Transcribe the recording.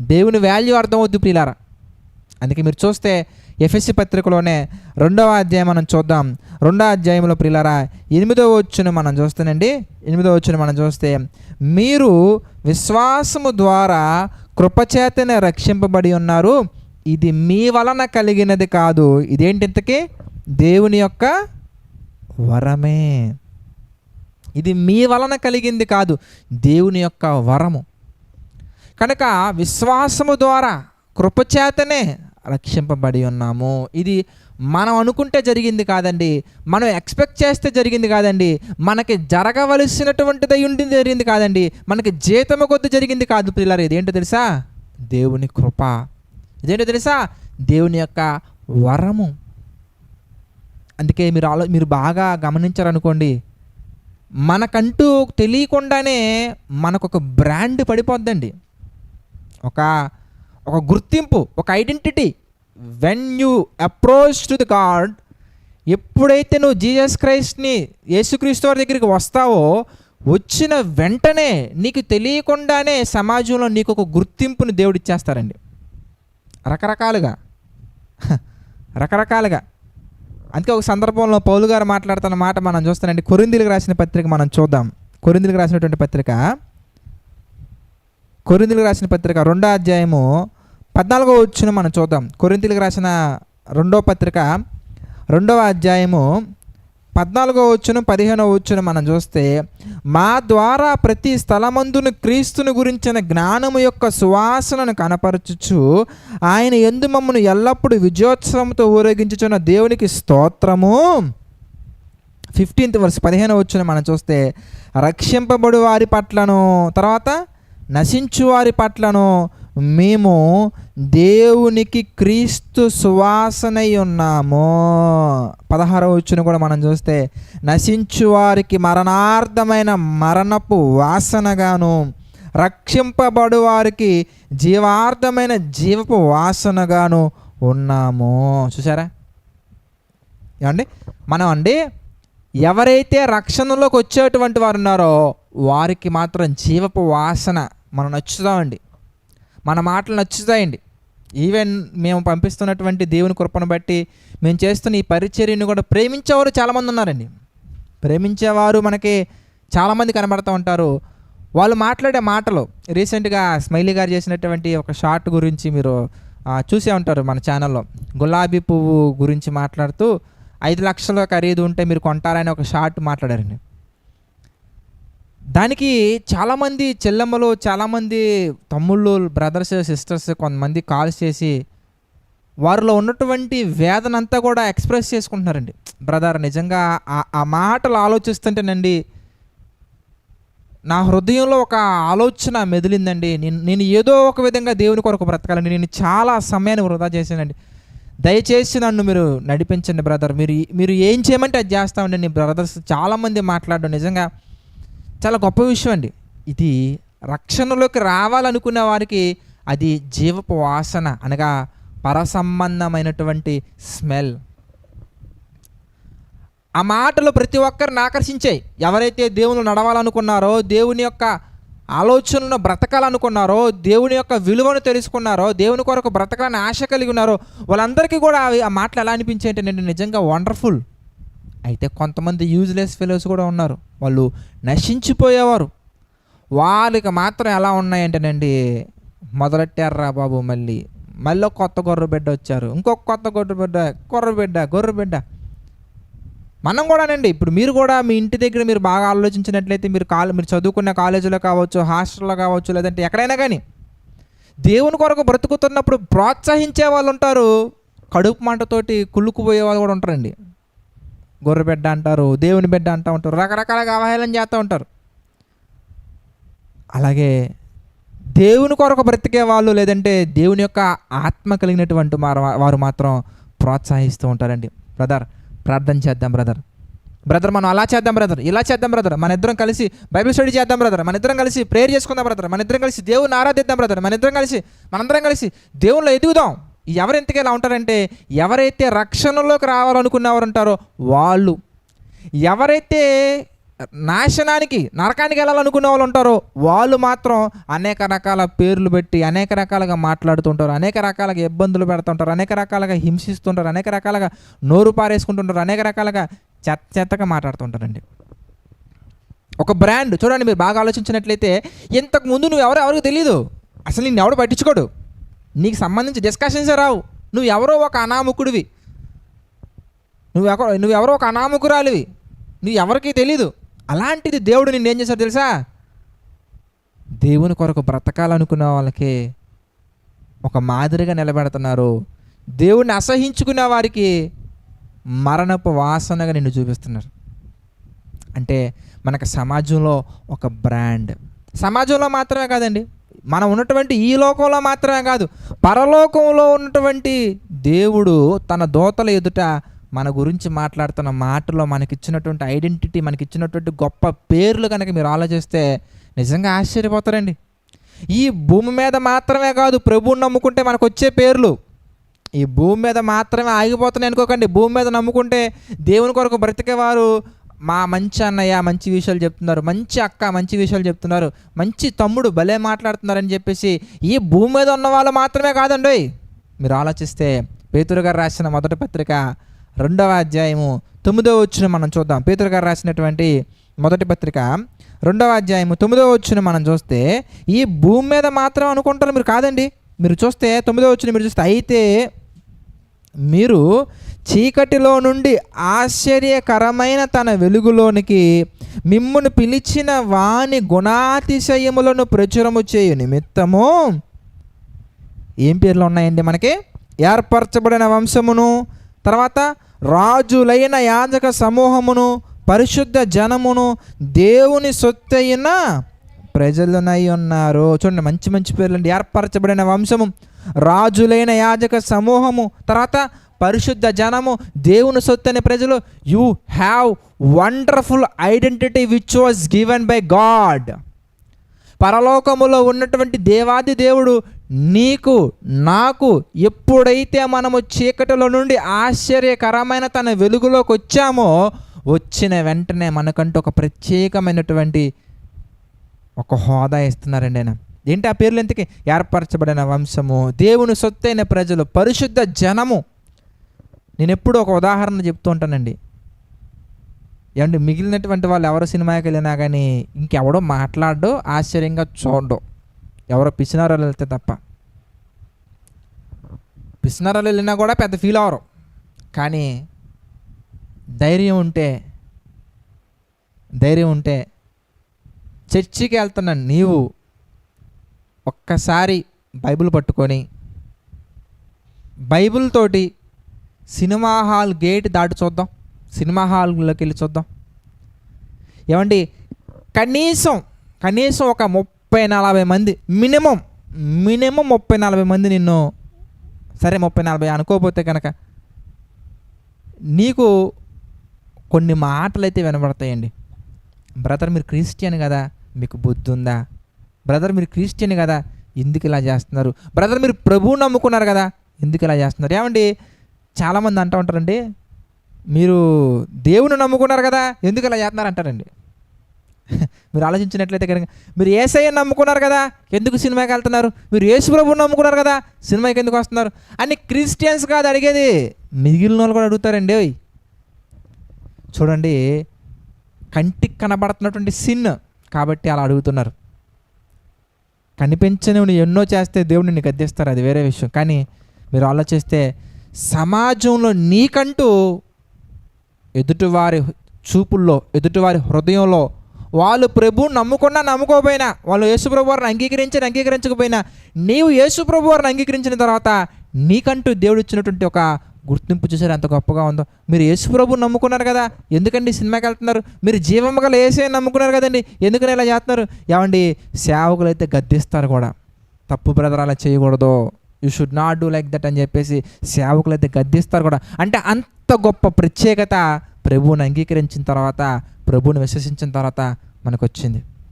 దేవుని వాల్యూ అర్థమవుద్ది ప్రియులారా. అందుకే మీరు చూస్తే ఎఫ్ఎస్సి పత్రికలోనే రెండవ అధ్యాయం మనం చూద్దాం. రెండవ అధ్యాయంలో ప్రియులారా ఎనిమిదవ వచ్చును మనం చూస్తానండి. ఎనిమిదవ వచ్చును మనం చూస్తే మీరు విశ్వాసము ద్వారా కృపచేతనే రక్షింపబడి ఉన్నారు. ఇది మీ వలన కలిగినది కాదు. ఇదేంటి ఇంతకీ? దేవుని యొక్క వరమే. ఇది మీ వలన కలిగింది కాదు. దేవుని యొక్క వరము. కనుక విశ్వాసము ద్వారా కృపచేతనే రక్షింపబడి ఉన్నాము. ఇది మనం అనుకుంటే జరిగింది కాదండి. మనం ఎక్స్పెక్ట్ చేస్తే జరిగింది కాదండి. మనకి జరగవలసినటువంటిది ఉండి జరిగింది కాదండి. మనకి జీతము కొద్ది జరిగింది కాదు పిల్లలు ఏంటో తెలుసా? దేవుని కృప. ఇదేంటో తెలుసా? దేవుని యొక్క వరము. అందుకే మీరు ఆలో మీరు బాగా గమనించారనుకోండి. మనకంటూ తెలియకుండానే మనకొక బ్రాండ్ పడిపోద్దండి. ఒక ఒక గుర్తింపు ఒక identity when you approach to the God ఎప్పుడైతే నువ్వు జీసస్ క్రైస్ట్ని యేసుక్రీస్తు వారి దగ్గరికి వస్తావో వచ్చిన వెంటనే నీకు తెలియకుండానే సమాజంలో నీకు ఒక గుర్తింపుని దేవుడు ఇచ్చేస్తారండి. రకరకాలుగా. రకరకాలుగా. అందుకే ఒక సందర్భంలో పౌలు గారు మాట్లాడుతున్న మాట మనం చూస్తానండి. కొరిందులకు రాసిన పత్రిక మనం చూద్దాం. కొరిందులకు రాసినటువంటి పత్రిక కొరిందులకు రాసిన పత్రిక రెండో అధ్యాయము పద్నాలుగో వచ్చును మనం చూద్దాం. కొరింతలకు రాసిన రెండో పత్రిక రెండవ అధ్యాయము పద్నాలుగో వచ్చును పదిహేనో వచ్చును మనం చూస్తే మా ద్వారా ప్రతి స్థలమందును క్రీస్తుని గురించిన జ్ఞానము యొక్క సువాసనను కనపరచుచు ఆయన ఎందు మమ్మను ఎల్లప్పుడూ విజయోత్సవంతో ఊరేగించుచున్న దేవునికి స్తోత్రము. ఫిఫ్టీన్త్ వర్స్ పదిహేను వచ్చును మనం చూస్తే రక్షింపబడు వారి పట్లను. తర్వాత నశించు వారి పట్లను మేము దేవునికి క్రీస్తు సువాసనై ఉన్నాము. పదహారవ వచ్చిన కూడా మనం చూస్తే నశించు వారికి మరణార్థమైన మరణపు వాసనగాను రక్షింపబడు వారికి జీవార్థమైన జీవపు వాసనగాను ఉన్నాము. చూసారా ఏమండి? మనం అండి ఎవరైతే రక్షణలోకి వచ్చేటువంటి వారు ఉన్నారో వారికి మాత్రం జీవపు వాసన మనం నచ్చుతామండి. మన మాటలు నచ్చుతాయండి. ఈవెన్ మేము పంపిస్తున్నటువంటి దేవుని కృపను బట్టి మేము చేస్తున్న ఈ పరిచర్యను కూడా ప్రేమించేవారు చాలామంది ఉన్నారండి. ప్రేమించేవారు మనకి చాలామంది కనబడుతూ ఉంటారు. వాళ్ళు మాట్లాడే మాటలు రీసెంట్గా స్మైలీ గారు చేసినటువంటి ఒక షార్ట్ గురించి మీరు చూసే ఉంటారు మన ఛానల్లో. గులాబీ పువ్వు గురించి మాట్లాడుతూ ఐదు లక్షల ఖరీదు ఉంటే మీరు కొంటారని ఒక షార్ట్ మాట్లాడారండి. దానికి చాలామంది చెల్లెమ్మలు చాలామంది తమ్ముళ్ళు బ్రదర్స్ సిస్టర్స్ కొంతమంది కాల్స్ చేసి వారిలో ఉన్నటువంటి వేదనంతా కూడా ఎక్స్ప్రెస్ చేసుకుంటున్నారండి. బ్రదర్ నిజంగా ఆ- ఆ మాటలు ఆలోచిస్తుంటేనండి నా హృదయంలో ఒక ఆలోచన మెదిలిందండి. నేను నేను ఏదో ఒక విధంగా దేవుని కొరకు బ్రతకాలండి నేను చాలా సమయాన్ని వృధా చేశానండి. దయచేసి నన్ను మీరు నడిపించండి బ్రదర్ మీరు మీరు ఏం చేయమంటే అది చేస్తామండి. నీ బ్రదర్స్ చాలామంది మాట్లాడడం నిజంగా చాలా గొప్ప విషయం అండి. ఇది రక్షణలోకి రావాలనుకున్న వారికి అది జీవపు వాసన అనగా పరసంబంధమైనటువంటి స్మెల్. ఆ మాటలు ప్రతి ఒక్కరిని ఆకర్షించాయి. ఎవరైతే దేవుని నడవాలనుకున్నారో దేవుని యొక్క ఆలోచనలను బ్రతకాలనుకున్నారో దేవుని యొక్క విలువను తెలుసుకున్నారో దేవుని కొరకు బ్రతకాలని ఆశ కలిగి ఉన్నారో వాళ్ళందరికీ కూడా అవి ఆ మాటలు ఎలా అనిపించాయంటే నేను నిజంగా వండర్ఫుల్ అయితే కొంతమంది యూజ్లెస్ ఫెలోస్ కూడా ఉన్నారు. వాళ్ళు నశించిపోయేవారు. వాళ్ళకి మాత్రం ఎలా ఉన్నాయంటేనండి మొదలెట్టారా బాబు మళ్ళీ. మళ్ళీ కొత్త గొర్రె బిడ్డ వచ్చారు. ఇంకొక కొత్త గొర్రె బిడ్డ గొర్రె బిడ్డ గొర్రె బిడ్డ. మనం కూడానండి ఇప్పుడు మీరు కూడా మీ ఇంటి దగ్గర మీరు బాగా ఆలోచించినట్లయితే మీరు కాలు మీరు చదువుకున్న కాలేజీలో కావచ్చు హాస్టల్లో కావచ్చు లేదంటే ఎక్కడైనా కానీ దేవుని కొరకు బ్రతుకుతున్నప్పుడు ప్రోత్సహించే వాళ్ళు ఉంటారు. కడుపు మంటతోటి కుళ్ళుకుపోయే వాళ్ళు కూడా ఉంటారండి. గొర్రె బిడ్డ అంటారు దేవుని బిడ్డ అంటూ ఉంటారు రకరకాలుగా అవహేళన చేస్తూ ఉంటారు. అలాగే దేవుని కొరకు బ్రతికే వాళ్ళు లేదంటే దేవుని యొక్క ఆత్మ కలిగినటువంటి వారు వారు మాత్రం ప్రోత్సహిస్తూ ఉంటారండి. బ్రదర్ ప్రార్థన చేద్దాం బ్రదర్. బ్రదర్ మనం అలా చేద్దాం బ్రదర్ ఇలా చేద్దాం బ్రదర్. మన ఇద్దరం కలిసి బైబిల్ స్టడీ చేద్దాం బ్రదర్. మన ఇద్దరం కలిసి ప్రేయర్ చేసుకుందాం బ్రదర్. మన ఇద్దరం కలిసి దేవుని ఆరాధిద్దాం బ్రదర్. మన ఇద్దరం కలిసి మనందరం కలిసి దేవునిలో ఎదుగుదాం. ఎవరు ఎంతగా ఇలా ఉంటారంటే ఎవరైతే రక్షణలోకి రావాలనుకున్నవారు ఉంటారో వాళ్ళు. ఎవరైతే నాశనానికి నరకానికి వెళ్ళాలనుకునే వాళ్ళు ఉంటారో వాళ్ళు మాత్రం అనేక రకాల పేర్లు పెట్టి అనేక రకాలుగా మాట్లాడుతుంటారు అనేక రకాలుగా ఇబ్బందులు పెడుతుంటారు అనేక రకాలుగా హింసిస్తుంటారు అనేక రకాలుగా నోరు పారేసుకుంటుంటారు అనేక రకాలుగా చెత్త చెత్తగా మాట్లాడుతుంటారండి. ఒక బ్రాండ్ చూడండి మీరు బాగా ఆలోచించినట్లయితే ఇంతకు ముందు నువ్వు ఎవరో ఎవరికి తెలియదు అసలు నిన్ను ఎవడు పట్టించుకోడు. నీకు సంబంధించి డిస్కషన్స్ రావు. నువ్వు ఎవరో ఒక అనామకుడివి. నువ్వు ఎవ నువ్వెవరో ఒక అనామకురాలివి. నువ్వు ఎవరికీ తెలీదు. అలాంటిది దేవుడు నిన్ను ఏం చేశాడు తెలుసా? దేవుని కొరకు బ్రతకాలనుకున్న వాళ్ళకి ఒక మాదిరిగా నిలబెడుతున్నారు. దేవుణ్ణి అసహించుకునే వారికి మరణపు వాసనగా నిన్ను చూపిస్తున్నారు. అంటే మనకు సమాజంలో ఒక బ్రాండ్. సమాజంలో మాత్రమే కాదండి. మనం ఉన్నటువంటి ఈ లోకంలో మాత్రమే కాదు పరలోకంలో ఉన్నటువంటి దేవుడు తన దోతల ఎదుట మన గురించి మాట్లాడుతున్న మాటలో మనకిచ్చినటువంటి ఐడెంటిటీ మనకిచ్చినటువంటి గొప్ప పేర్లు కనుక మీరు ఆలోచిస్తే నిజంగా ఆశ్చర్యపోతారండి. ఈ భూమి మీద మాత్రమే కాదు ప్రభువుని నమ్ముకుంటే మనకు వచ్చే పేర్లు. ఈ భూమి మీద మాత్రమే ఆగిపోతున్నాయి అనుకోకండి. భూమి మీద నమ్ముకుంటే దేవుని కొరకు బ్రతికేవారు మా మంచి అన్నయ్య మంచి విషయాలు చెప్తున్నారు మంచి అక్క మంచి విషయాలు చెప్తున్నారు మంచి తమ్ముడు భలే మాట్లాడుతున్నారని చెప్పేసి ఈ భూమి మీద ఉన్న వాళ్ళు మాత్రమే కాదండి మీరు ఆలోచిస్తే పేతురు గారు రాసిన మొదటి పత్రిక రెండవ అధ్యాయము తొమ్మిదవ వచ్చిన మనం చూద్దాం. పేతురు గారు రాసినటువంటి మొదటి పత్రిక రెండవ అధ్యాయము తొమ్మిదవ వచ్చిన మనం చూస్తే ఈ భూమి మీద మాత్రం అనుకుంటారు మీరు కాదండి. మీరు చూస్తే తొమ్మిదవ వచ్చిన మీరు చూస్తే అయితే మీరు చీకటిలో నుండి ఆశ్చర్యకరమైన తన వెలుగులోనికి మిమ్మును పిలిచిన వాని గుణాతిశయములను ప్రచురము చేయు నిమిత్తము. ఏం పేర్లు ఉన్నాయండి మనకి? ఏర్పరచబడిన వంశమును తర్వాత రాజులైన యాజక సమూహమును పరిశుద్ధ జనమును దేవుని సొత్తైన ప్రజలునై ఉన్నారు. చూడండి మంచి మంచి పేర్లు అండి ఏర్పరచబడిన వంశము రాజులైన యాజక సమూహము తర్వాత పరిశుద్ధ జనము దేవుని సొత్తైన ప్రజలు you have wonderful identity which was given by God పరలోకములో ఉన్నటువంటి దేవాది దేవుడు నీకు నాకు ఎప్పుడైతే మనము చీకటిలో నుండి ఆశ్చర్యకరమైన తన వెలుగులోకి వచ్చామో వచ్చిన వెంటనే మనకంటూ ఒక ప్రత్యేకమైనటువంటి ఒక హోదా ఇస్తున్నారండి ఆయన. ఏంటి ఆ పేర్లు ఎందుకు? ఏర్పరచబడిన వంశము దేవుని సొత్తైన ప్రజలు పరిశుద్ధ జనము. నేను ఎప్పుడు ఒక ఉదాహరణ చెప్తూ ఉంటానండి. ఏమంటే మిగిలినటువంటి వాళ్ళు ఎవరు సినిమాకి వెళ్ళినా కానీ ఇంకెవడో మాట్లాడో ఆశ్చర్యంగా చూడడం. ఎవరో పిసినారాలు వెళ్తే తప్ప. పిసినారాలు వెళ్ళినా కూడా పెద్ద ఫీల్ అవరు కానీ ధైర్యం ఉంటే ధైర్యం ఉంటే చర్చికి వెళ్తున్న నీవు ఒక్కసారి బైబిల్ పట్టుకొని బైబిల్ తోటి సినిమా హాల్ గేట్ దాటి చూద్దాం. సినిమా హాల్లోకి వెళ్ళి చూద్దాం. ఏమండి? కనీసం కనీసం ఒక ముప్పై నలభై మంది మినిమం మినిమం ముప్పై నలభై మంది నిన్ను సరే ముప్పై నలభై అనుకోకపోతే కనుక నీకు కొన్ని మాటలు అయితే వినబడతాయండి. బ్రదర్ మీరు క్రిస్టియన్ కదా మీకు బుద్ధి ఉందా బ్రదర్ మీరు క్రిస్టియన్ కదా ఎందుకు ఇలా చేస్తున్నారు? బ్రదర్ మీరు ప్రభువు నమ్ముకున్నారు కదా ఎందుకు ఇలా చేస్తున్నారు? ఏమండి? చాలామంది అంటూ ఉంటారండి మీరు దేవుని నమ్ముకున్నారు కదా ఎందుకు ఇలా చేస్తున్నారు అంటారండి. మీరు ఆలోచించినట్లయితే కనుక మీరు ఏసఐ నమ్ముకున్నారు కదా ఎందుకు సినిమాకి వెళ్తున్నారు? మీరు యేసు ప్రభుని నమ్ముకున్నారు కదా సినిమాకి ఎందుకు వస్తున్నారు? అని క్రిస్టియన్స్ కాదు అడిగేది మిగిలిన వాళ్ళు కూడా అడుగుతారండి ఓయ్. చూడండి కంటికి కనబడుతున్నటువంటి సిన్ కాబట్టి అలా అడుగుతున్నారు. కనిపించని ఎన్నో చేస్తే దేవుడిని నిన్ను గద్దిస్తారు అది వేరే విషయం. కానీ మీరు ఆలోచిస్తే సమాజంలో నీకంటూ ఎదుటివారి చూపుల్లో ఎదుటివారి హృదయంలో వాళ్ళు ప్రభు నమ్ముకున్నా నమ్ముకోపోయినా వాళ్ళు యేసుప్రభు వారిని అంగీకరించి అంగీకరించకపోయినా నీవు యేసుప్రభు వారిని అంగీకరించిన తర్వాత నీకంటూ దేవుడు ఇచ్చినటువంటి ఒక గుర్తింపు చూసారు? ఎంత గొప్పగా ఉందో. మీరు యేసుప్రభు నమ్ముకున్నారు కదా ఎందుకండి సినిమాకి వెళ్తున్నారు? మీరు జీవము గల ఏసే నమ్ముకున్నారు కదండి ఎందుకని ఇలా చేస్తున్నారు? ఏమండి సేవకులు అయితే గద్దిస్తారు కూడా. తప్పు బ్రదర్ అలా చేయకూడదు. You should not do like that అని చెప్పేసి సేవకులు అయితే గద్దిస్తారు కూడా. అంటే అంత గొప్ప ప్రత్యేకత ప్రభువుని అంగీకరించిన తర్వాత ప్రభువుని విశ్వసించిన తర్వాత మనకు వచ్చింది